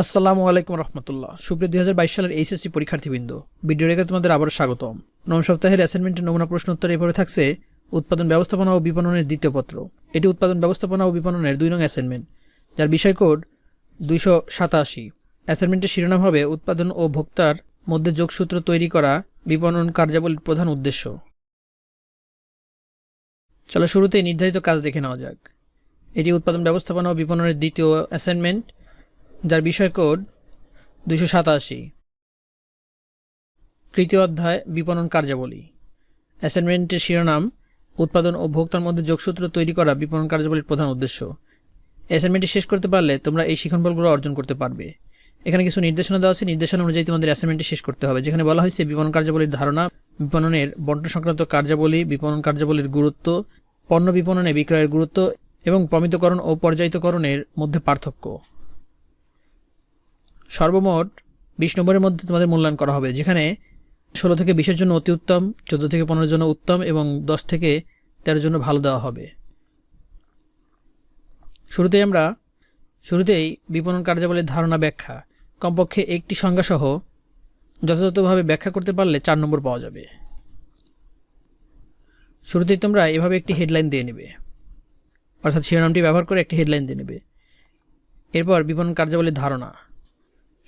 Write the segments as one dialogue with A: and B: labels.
A: আসসালামু আলাইকুম রহমতুল্লাহ। সুপ্রিয় দুই হাজার বাইশ সালের এইচএসসি পরীক্ষার্থীবৃন্দ, ভিডিও রেখে তোমাদের আবার স্বাগতম। নম সপ্তাহের অ্যাসাইনমেন্টের নমুনা প্রশ্ন উত্তর এভাবে থাকছে, উৎপাদন ব্যবস্থাপনা ও বিপণনের দ্বিতীয় পত্র। এটি উৎপাদন ব্যবস্থাপনা ও বিপণনের দুই নং অ্যাসাইনমেন্ট যার বিষয় কোড দুইশো সাতাশি। অ্যাসাইনমেন্টের শিরোনাম হবে উৎপাদন ও ভোক্তার মধ্যে যোগসূত্র তৈরি করা বিপণন কার্যাবলীর প্রধান উদ্দেশ্য। চলো শুরুতেই নির্ধারিত কাজ দেখে নেওয়া যাক। এটি উৎপাদন ব্যবস্থাপনা ও বিপণনের দ্বিতীয় অ্যাসাইনমেন্ট যার বিষয় কোড দুশো সাতাশি। তৃতীয় অধ্যায়, বিপণন কার্যাবলী। অ্যাসাইনমেন্টের শিরোনাম, উৎপাদন ও ভোক্তার মধ্যে যোগসূত্র তৈরি করা বিপণন কার্যাবলীর প্রধান উদ্দেশ্য। অ্যাসাইনমেন্টটি শেষ করতে পারলে তোমরা এই শিক্ষণবলগুলো অর্জন করতে পারবে। এখানে কিছু নির্দেশনা দেওয়া আছে। নির্দেশনা অনুযায়ী তোমাদের অ্যাসাইনমেন্টটি শেষ করতে হবে। যেখানে বলা হয়েছে, বিপণন কার্যাবলীর ধারণা, বিপণনের বন্টন সংক্রান্ত কার্যাবলী, বিপণন কার্যাবলীর গুরুত্ব, পণ্য বিপণনে বিক্রয়ের গুরুত্ব এবং প্রমিতকরণ ও পর্যায়িতকরণের মধ্যে পার্থক্য। সর্বমোট বিশ নম্বরের মধ্যে তোমাদের মূল্যায়ন করা হবে, যেখানে ষোলো থেকে বিশের জন্য অতি উত্তম, চোদ্দ থেকে পনেরোর জন্য উত্তম এবং দশ থেকে তেরোর জন্য ভালো দেওয়া হবে। শুরুতেই আমরা, শুরুতেই বিপণন কার্যাবলীর ধারণা ব্যাখ্যা, কমপক্ষে একটি সংজ্ঞাসহ যথাযথভাবে ব্যাখ্যা করতে পারলে চার নম্বর পাওয়া যাবে। শুরুতেই তোমরা এভাবে একটি হেডলাইন দিয়ে নেবে, অর্থাৎ শিরোনামটি ব্যবহার করে একটি হেডলাইন দিয়ে নেবে। এরপর বিপণন কার্যাবলীর ধারণা।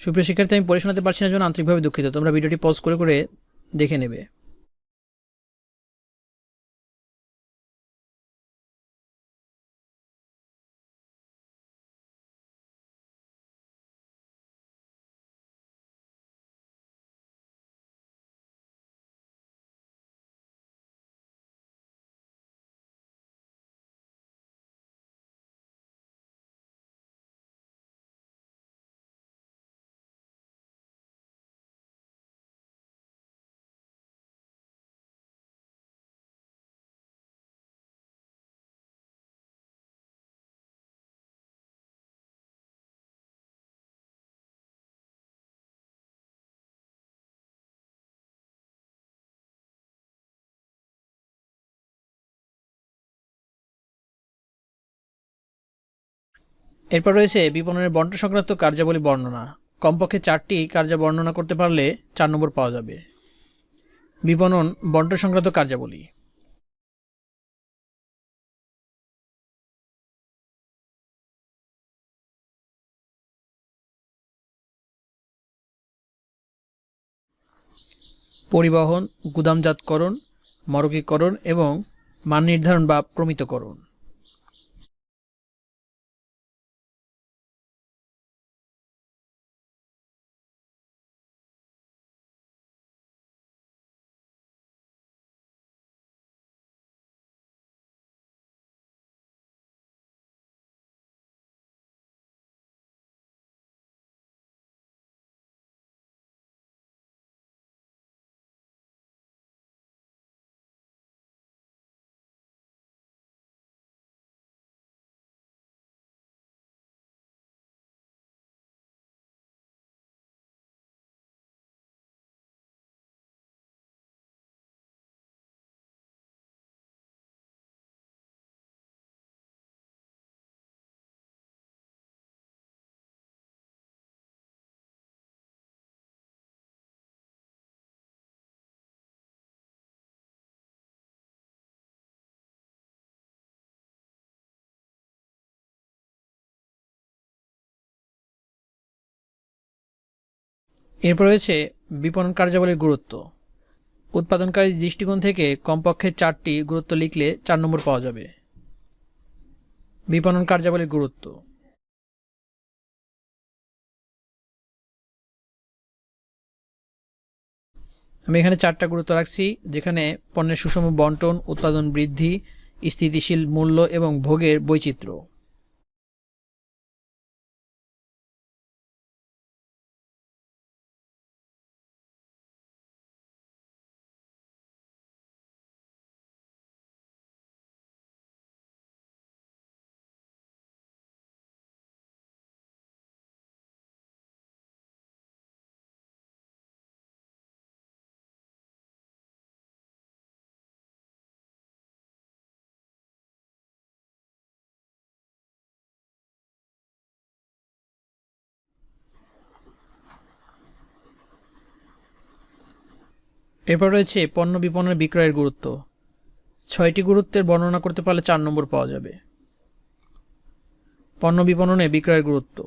A: সুপ্রিয় শিক্ষার্থী, আমি পড়ে শোনাতে পারছি না জন্য আন্তরিকভাবে দুঃখিত। তোমরা ভিডিওটি পজ করে করে দেখে নেবে। এরপর রয়েছে বিপণনের বন্টন সংক্রান্ত কার্যাবলী বর্ণনা। কমপক্ষে চারটি কার্য বর্ণনা করতে পারলে চার নম্বর পাওয়া যাবে। বিপণন বন্টন সংক্রান্ত কার্যাবলী। পরিবহন, গুদামজাতকরণ, মরকীকরণ এবং মান নির্ধারণ বা প্রমিতকরণ। এরপর রয়েছে বিপণন কার্যাবলীর গুরুত্ব। উৎপাদনকারী দৃষ্টিকোণ থেকে কমপক্ষে চারটি গুরুত্ব লিখলে চার নম্বর পাওয়া যাবে। বিপণন কার্যাবলীর গুরুত্ব। আমি এখানে চারটা গুরুত্ব রাখছি, যেখানে পণ্যের সুষম বন্টন, উৎপাদন বৃদ্ধি, স্থিতিশীল মূল্য এবং ভোগের বৈচিত্র্য। এরপর রয়েছে পণ্য বিপণনের বিক্রয়ের গুরুত্ব। ছয়টি গুরুত্বের বর্ণনা করতে পারলে চার নম্বর পাওয়া যাবে। পণ্য বিপণনে বিক্রয়ের গুরুত্ব।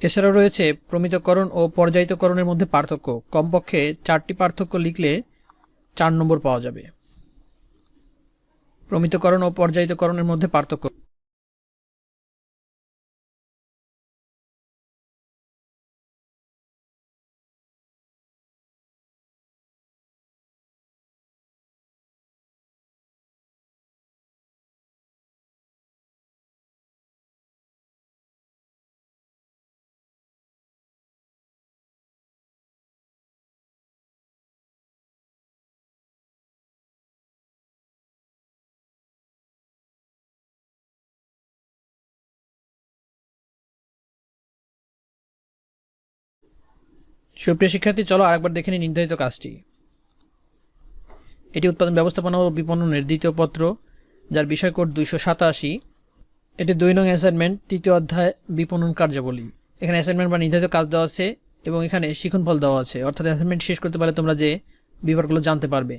A: এছাড়াও রয়েছে প্রমিতকরণ ও পর্যায়িতকরণের মধ্যে পার্থক্য। কমপক্ষে চারটি পার্থক্য লিখলে চার নম্বর পাওয়া যাবে। প্রমিতকরণ ও পর্যায়িতকরণের মধ্যে পার্থক্য সুপ্রিয় শিক্ষার্থী, চলো আরেকবার দেখে নিই নির্ধারিত কাজটি। এটি উৎপাদন ব্যবস্থাপনা ও বিপণনের দ্বিতীয় পত্র, যার বিষয় কোড দুইশো সাতাশি। এটি দুই নং অ্যাসাইনমেন্ট তৃতীয় অধ্যায়, বিপণন কার্যাবলী। এখানে অ্যাসাইনমেন্ট বা নির্ধারিত কাজ দেওয়া আছে এবং এখানে শিখনফল দেওয়া আছে। অর্থাৎ অ্যাসাইনমেন্ট শেষ করতে পারলে তোমরা যে বিভাগগুলো জানতে পারবে,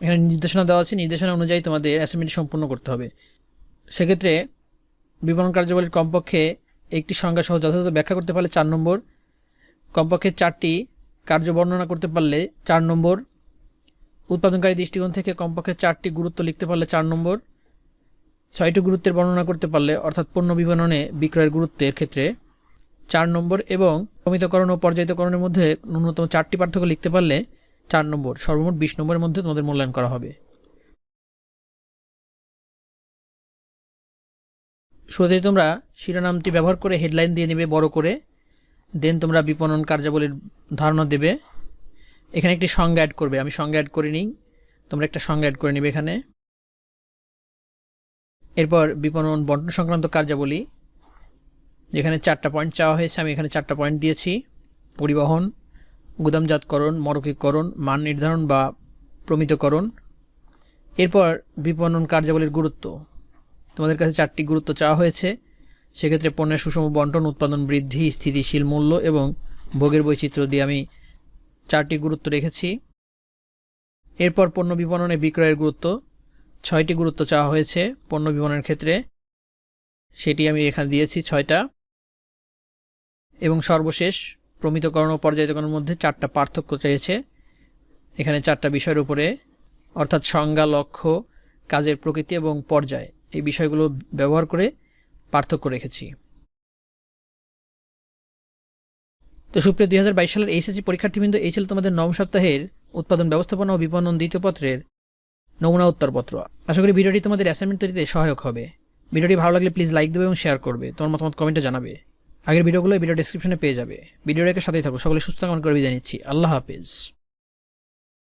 A: এখানে নির্দেশনা দেওয়া আছে। নির্দেশনা অনুযায়ী তোমাদের অ্যাসাইনমেন্ট সম্পূর্ণ করতে হবে। সেক্ষেত্রে বিপণন কার্যাবলীর কমপক্ষে একটি সংজ্ঞা সহ যথাযথ ব্যাখ্যা করতে পারলে চার নম্বর কমপক্ষে চারটি কার্য বর্ণনা করতে পারলে চার নম্বর। উৎপাদনকারী দৃষ্টিকোণ থেকে কমপক্ষে চারটি গুরুত্ব লিখতে পারলে চার নম্বর। ছয়টি গুরুত্বের বর্ণনা করতে পারলে, অর্থাৎ পণ্য বিপণনে বিক্রয়ের গুরুত্বের ক্ষেত্রে চার নম্বর এবং প্রমিতকরণ ও পর্যায়িতকরণের মধ্যে ন্যূনতম চারটি পার্থক্য লিখতে পারলে চার নম্বর। সর্বমোট বিশ নম্বরের মধ্যে তোমাদের মূল্যায়ন করা হবে। শুরুতেই তোমরা শিরোনামটি ব্যবহার করে হেডলাইন দিয়ে নেবে, বড় করে। দেন তোমরা বিপণন কার্যাবলীর ধারণা দেবে। এখানে একটি সংজ্ঞা অ্যাড করবে। আমি সংজ্ঞা অ্যাড করে নিই। তোমরা একটা সংজ্ঞা অ্যাড করে নেবে এখানে। এরপর বিপণন বন্টন সংক্রান্ত কার্যাবলী। যেখানে চারটা পয়েন্ট চাওয়া হয়েছে, আমি এখানে চারটা পয়েন্ট দিয়েছি। পরিবহন, গুদামজাতকরণ, মরকীকরণ, মান নির্ধারণ বা প্রমিতকরণ। এরপর বিপণন কার্যাবলীর গুরুত্ব। তোমাদের কাছে চারটি গুরুত্ব চাওয়া হয়েছে। সেক্ষেত্রে পণ্যের সুষম বন্টন, উৎপাদন বৃদ্ধি, স্থিতিশীল মূল্য এবং ভোগের বৈচিত্র্য দিয়ে আমি চারটি গুরুত্ব রেখেছি। এরপর পণ্য বিপণনে বিক্রয়ের গুরুত্ব। ছয়টি গুরুত্ব চাওয়া হয়েছে পণ্য বিপণনের ক্ষেত্রে। সেটি আমি এখানে দিয়েছি ছয়টা। এবং সর্বশেষ প্রমিতকরণ ও পর্যায়িতকরণের মধ্যে চারটা পার্থক্য চেয়েছে এখানে চারটা বিষয়ের উপরে, অর্থাৎ সংজ্ঞা, লক্ষ্য, কাজের প্রকৃতি এবং পর্যায়, এই বিষয়গুলো ব্যবহার করে পার্থক্য রেখেছি। তো সুপ্রিয়, দুই হাজার বাইশ সালের এইচএসসি পরীক্ষার্থীবৃন্দ, এই ছিল তোমাদের নবম সপ্তাহের উৎপাদন ব্যবস্থাপনা ও বিপণন দ্বিতীয় পত্রের নমুনা উত্তরপত্র। আশা করি ভিডিওটি তোমাদের অ্যাসাইনমেন্ট তৈরিতে সহায়ক হবে। ভিডিওটি ভালো লাগলে প্লিজ লাইক দেবে এবং শেয়ার করবে। তোমার মতামত কমেন্টে জানাবে। আগের ভিডিওগুলো ভিডিও ডিসক্রিপশনে পেয়ে যাবে। ভিডিওটাকে সাথেই থাকো। সকলে সুস্থ কামনা করে বিদায় নিচ্ছি। আল্লাহ হাফিজ।